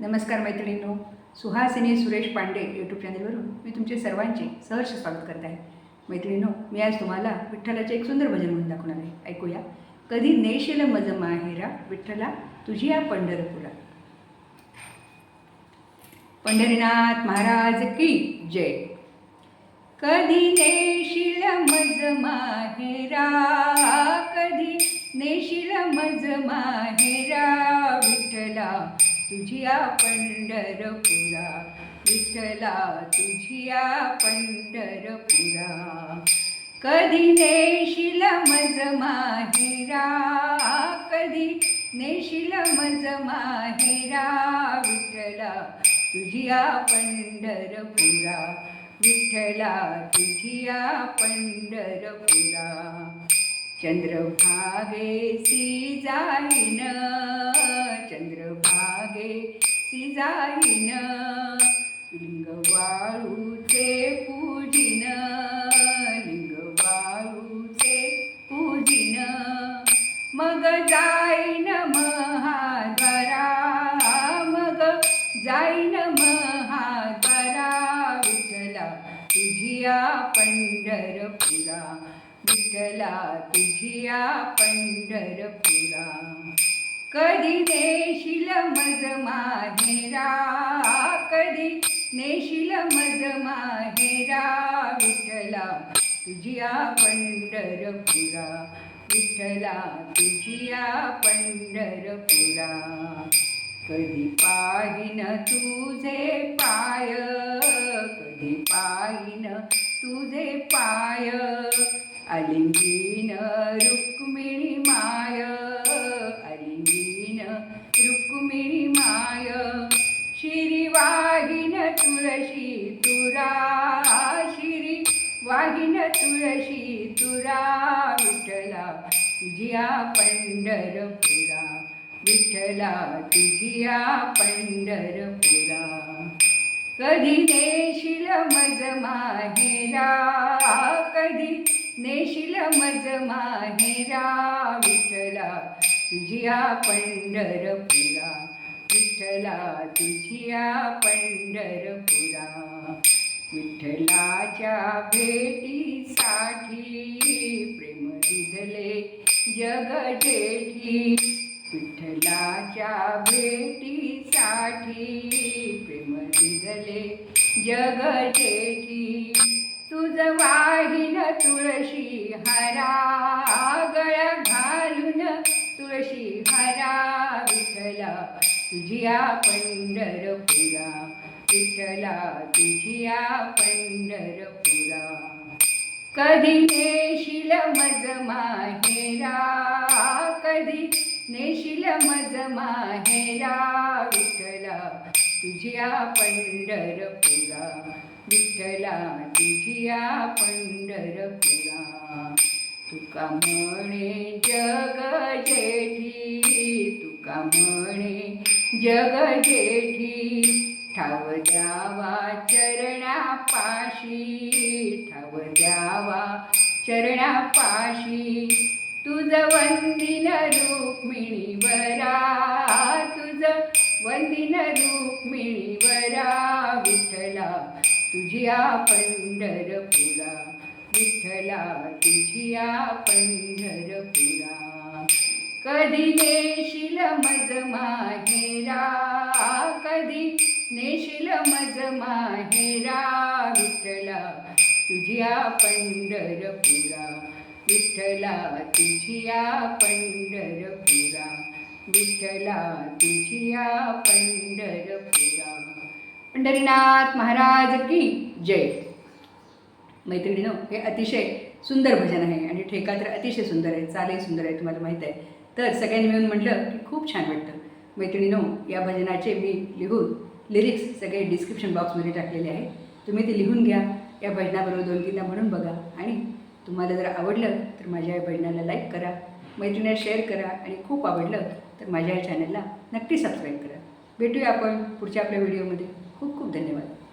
नमस्कार मैत्रिणींनो सुहासिनी सुरेश पांडे यूट्यूब चॅनलवरून मी तुमचे सर्वांचे सहर्ष स्वागत करत आहे. मैत्रिणींनो मी आज तुम्हाला विठ्ठलाचे एक सुंदर भजन म्हणून दाखवणार आहे. ऐकूया. कधी नेशील मज माहेरा विठ्ठला तुझी या पंढरपुरा पंढरीनाथ महाराज की जय. कधी नेशील मज माहेरा कधी नेशील मज माहेरा तुझिया पंढरपुरा विठ्ठला तुझिया पंढरपुरा. कधी नेशील मज माहिरा कधी नेशील मज माहिरा विठ्ठला तुझिया पंढरपुरा विठ्ठला तुझिया पंढरपुरा. चंद्रभागेसी जाईन चंद्रभा चंद्रभागेसी जाईन. लिंग वाळूचे पूजिन लिंग वाळूचे पूजिन मग जाईन महाद्वारा. मग जाईन महाद्वारा. विठला तुझिया पंढरपुरा. विठला तुझिया पंढरपुरा. कधी नेशील मज माहेरा कधी नेशील मज माहेरा विठला तुझिया पंढरपुरा. विठला तुझिया पंढरपुरा. कधी पाहिन तुझे पाय कधी पाहिन तुझे पाय. वाहिन तुळशी तुरा विठला तुझिया पंढरपुरा. विठ्ठला तुझिया पंढरपुरा. कधी नेशील मज माहेरा? कधी नेशील मज माहेरा? विठला तुझिया पंढरपुरा. विठ्ठला तुझिया पंढरपुरा. विठ्ठलाच्या भेटीसाठी प्रेम दिदले जग जेठी विठ्ठलाच्या भेटीसाठी प्रेम दिदले जग जेठी तुझ वाहिन तुळशी हरा गळ घालून तुळशी हरा. विठ्ठला तुझ्या पंढर विठ्ठला तुझिया पंढरपुरा. कधी नेशील मज माहेरा कधी नेशील मज माहेरा विठ्ठला तुझिया पंढरपुरा. विठ्ठला तुझिया पंढरपुरा. तुका म्हणे जग जेठी तुका म्हणे जग जेठी. ठाव द्यावा चरणापाशी ठाव द्यावा चरणापाशी. तुझ वंदिन रुक्मिणी वरा तुझ वंदिन रुक्मिणी वरा विठ्ठला तुझिया पंढरपुरा. विठ्ठला तुझिया पंढरपुरा. कधी देशील मज माहेरा नेशील मज माहेरा विठ्ठला तुझिया पंढरपुरा. विठ्ठला तुझ्या पंढरपुरा. विठ्ठला तुझ्या पंढरपुरा. पंढरीनाथ महाराज की जय. मैत्रिणीनो हे अतिशय सुंदर भजन आहे आणि ठेका तर अतिशय सुंदर आहे चालही सुंदर आहे तुम्हाला माहीत आहे. तर सगळ्यांनी मिळून म्हटलं की खूप छान वाटतं. मैत्रिणीनो या भजनाचे मी लिहून लिरिक्स सगळे डिस्क्रिप्शन बॉक्समध्ये टाकलेले आहे तुम्ही ते लिहून घ्या. या भजनाबरोबर दोन तीनदा म्हणून बघा. आणि तुम्हाला जर आवडलं तर माझ्या या भजनाला लाईक करा. मैत्रिणीला शेअर करा. आणि खूप आवडलं तर माझ्या या चॅनलला नक्की सबस्क्राईब करा. भेटूया आपण पुढच्या आपल्या व्हिडिओमध्ये खूप खूप धन्यवाद.